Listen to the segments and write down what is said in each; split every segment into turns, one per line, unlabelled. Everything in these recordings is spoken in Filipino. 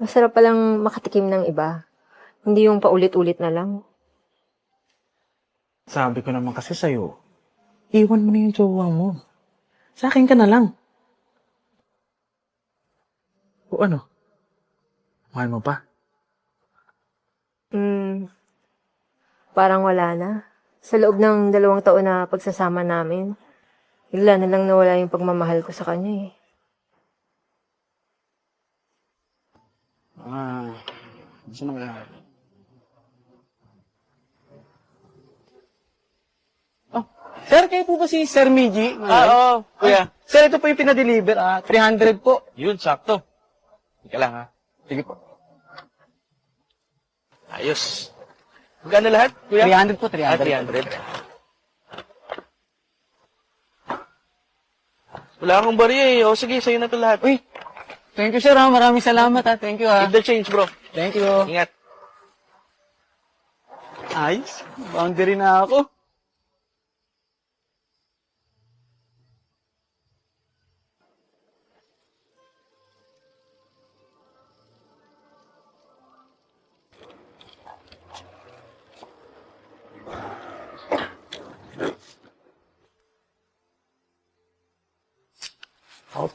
Masarap palang makatikim ng iba. Hindi yung paulit-ulit na lang.
Sabi ko naman kasi sa'yo, iwan mo na yung jowa mo. Sa akin ka na lang. O ano? Mahal mo pa?
Hmm, parang wala na. Sa loob ng dalawang taon na pagsasama namin, bigla na lang nawala yung pagmamahal ko sa kanya eh.
Ah, gusto na kaya? Oh, sir, kayo po ba si Sir Miji?
Ah, oo, kuya.
Sir, ito po yung pinadeliver. Ah, 300 po.
Yun, sakto. Ika lang ha. Sige po. Ayos. Magkano lahat, kuya?
300 po,
Ah,
300.
300. Wala akong bariya eh. O sige, sa'yo na to lahat.
Uy, thank you sir ha. Maraming salamat ha. Thank you ha.
Keep the change, bro.
Thank you.
Ingat.
Ayos. Boundary na ako.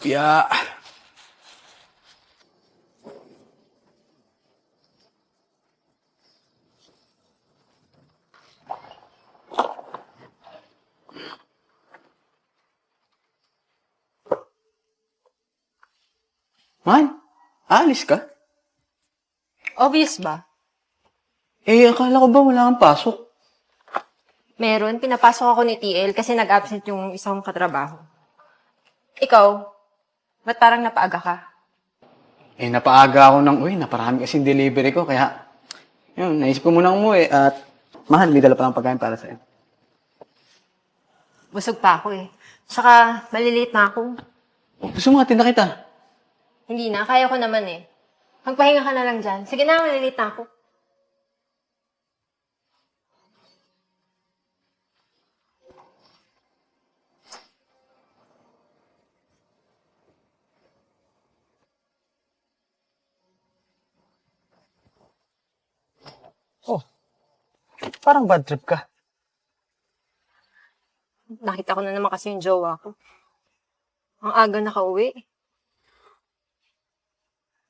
Man, alis ka?
Obvious ba?
Eh, akala ko ba wala kang pasok?
Meron, pinapasok ako ni TL kasi nag-absent yung isang katrabaho. Ikaw, ba't parang napaaga ka?
Eh, napaaga ako ng, uy, naparami kasi delivery ko, kaya, yun, naisip ko muna umuwi at, mahal, may dala pa ng pagkain para sa'yo.
Busog pa ako eh. Saka, maliliit na ako.
Oh, gusto mo atin na kita?
Hindi na, kaya ko naman eh. Magpahinga ka na lang dyan. Sige na, maliliit na ako.
Oh, parang bad trip ka.
Nakita ko na naman kasi yung jowa ko. Ang aga nakauwi.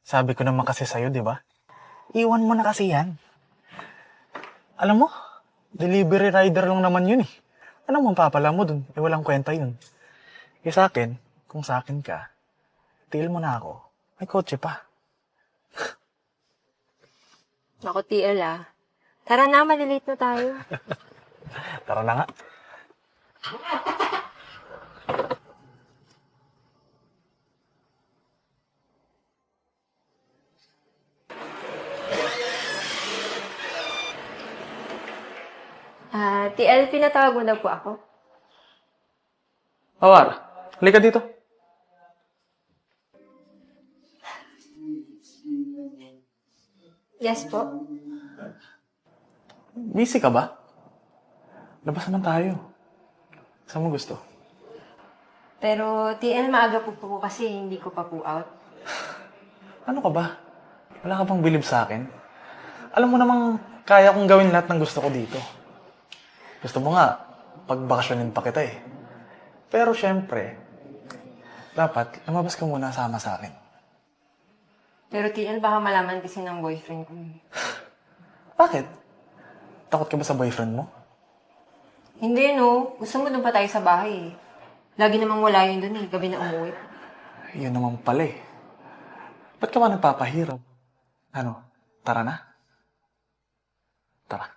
Sabi ko naman kasi sa'yo, di ba? Iwan mo na kasi yan. Alam mo, delivery rider lang naman yun eh. Anong mapapala mo dun? Eh, walang kwenta yun. Eh sa akin, kung sa akin ka, tail mo na ako. May kotse pa.
Ako, TL ah. Tara na, maliliit na tayo.
Tara na nga.
Ah, TL, pinatawag mo na po ako.
Awar, halika dito.
Yes po.
Busy ka ba? Labas naman tayo. Saan mo gusto?
Pero TL, maaga po po kasi hindi ko pa po out.
Ano ka ba? Wala ka bang bilib sa akin? Alam mo namang kaya kong gawin lahat ng gusto ko dito. Gusto mo nga, pagbakasyonin pa kita eh. Pero syempre, dapat lumabas ka muna sama sa akin.
Pero TL, baka malaman kasi ng boyfriend ko. eh.
Bakit? Takot ka ba sa boyfriend mo?
Hindi, no. Gusto mo doon pa tayo sa bahay eh. Lagi namang wala yun doon eh. Gabi na umuwi.
Yun naman pala eh. Ba't ka ba nagpapahirap? Ano, tara na? Tara.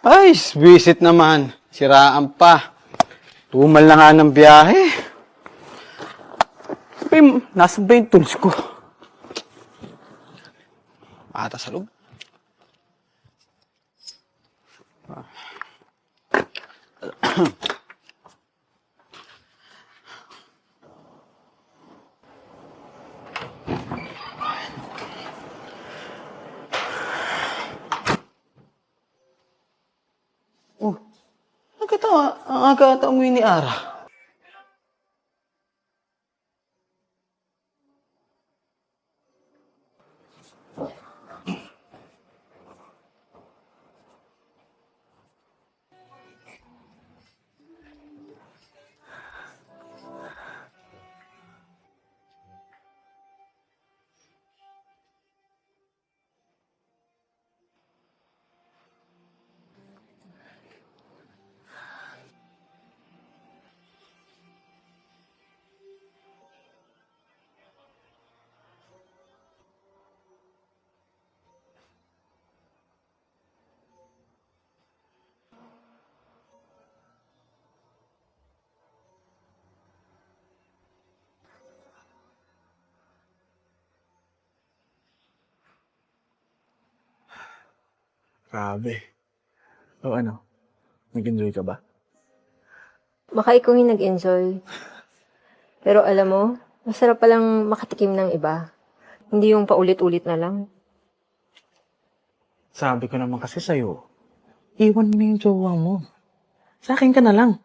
Ay, visit naman. Siraan pa. Tumal na nga ng biyahe. Ay, nasa ba yung tools ko? Ata sa loob. Oh, nagkatawa. Ang aga ata umuwi ni Ara.
Grabe. O ano? Nag-enjoy ka ba?
Baka ikaw yung nag-enjoy. Pero alam mo, masarap palang makatikim ng iba. Hindi yung paulit-ulit na lang.
Sabi ko naman kasi sa'yo, iwan mo na yung jowa mo. Sa akin ka na lang.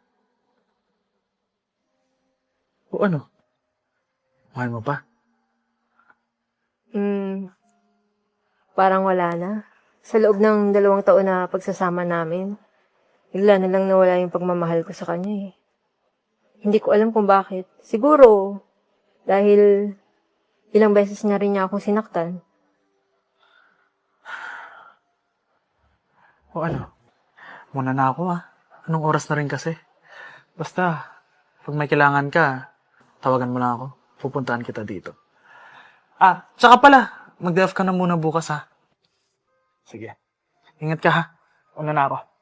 O ano? Mahal mo pa?
Hmm, parang wala na. Sa loob ng dalawang taon na pagsasama namin, bigla na lang nawala yung pagmamahal ko sa kanya eh. Hindi ko alam kung bakit. Siguro, dahil ilang beses na rin niya akong sinaktan.
O ano? Muna na ako ah. Anong oras na rin kasi? Basta, pag may kailangan ka, tawagan mo lang ako. Pupuntahan kita dito. Ah, tsaka pala, mag-DF ka na muna bukas ha. Sige. Ingat ka ha. Una na ako.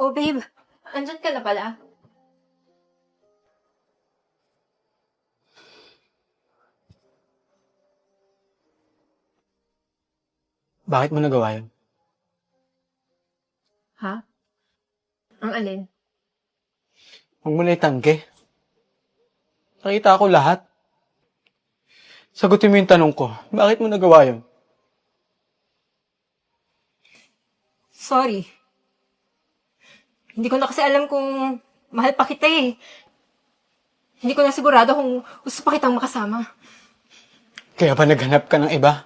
Oh, babe. Andyan ka na pala.
Bakit mo nagawa yun?
Ha? Ang alin?
Huwag mo na itangke. Nakita ko lahat. Sagutin mo yung tanong ko. Bakit mo nagawa yun?
Sorry. Hindi ko na kasi alam kung mahal pa kita eh. Hindi ko na sigurado kung gusto pa kitang makasama.
Kaya ba naghanap ka ng iba?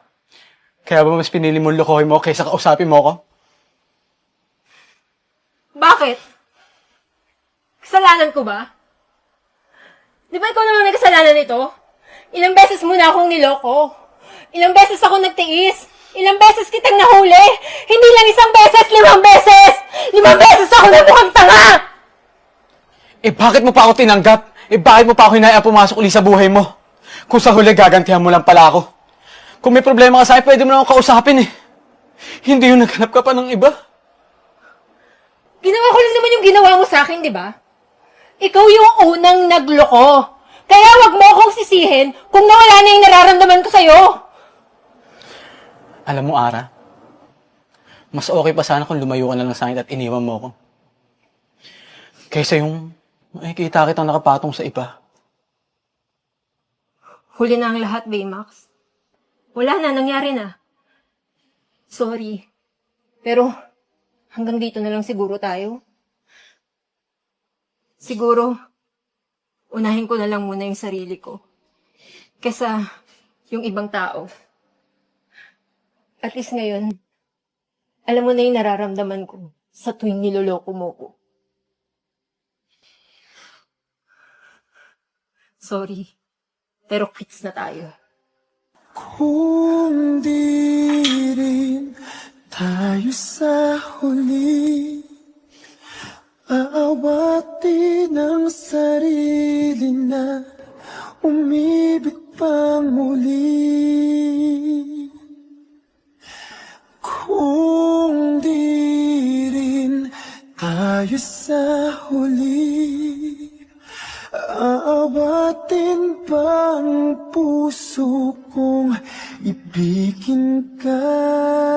Kaya ba mas pinili mong lokohin mo kaysa kausapin mo ako?
Bakit? Kasalanan ko ba? Di ba ikaw naman may kasalanan nito? Ilang beses mo na akong niloko. Ilang beses ako nagtiis. Ilang beses kitang nahuli. Hindi lang isang beses, limang beses! Limang beses ako na mukhang tanga!
Eh bakit mo pa ako tinanggap? Eh bakit mo pa ako hinayaan pumasok uli sa buhay mo? Kung sa huli gagantihan mo lang pala ako. Kung may problema ka sa akin, pwede mo na ako kausapin eh. Hindi yung naghanap ka pa ng iba.
Ginawa ko lang naman yung ginawa mo sa akin, di ba? Ikaw yung unang nagloko. Kaya wag mo akong sisihin kung nawala na yung nararamdaman ko sa'yo.
Alam mo, Ara, mas okay pa sana kung lumayo ka na lang sa akin at iniwan mo ako. Kaysa yung makikita kitang nakapatong sa iba.
Huli na ang lahat, Baymax. Wala na, nangyari na. Sorry. Pero, hanggang dito na lang siguro tayo. Siguro, unahin ko na lang muna yung sarili ko. Kesa yung ibang tao. At least ngayon, alam mo na yung nararamdaman ko sa tuwing niloloko mo ko. Sorry, pero quits na tayo.
Kung di rin tayo sa huli Aawatin pang puso kong ibigin ka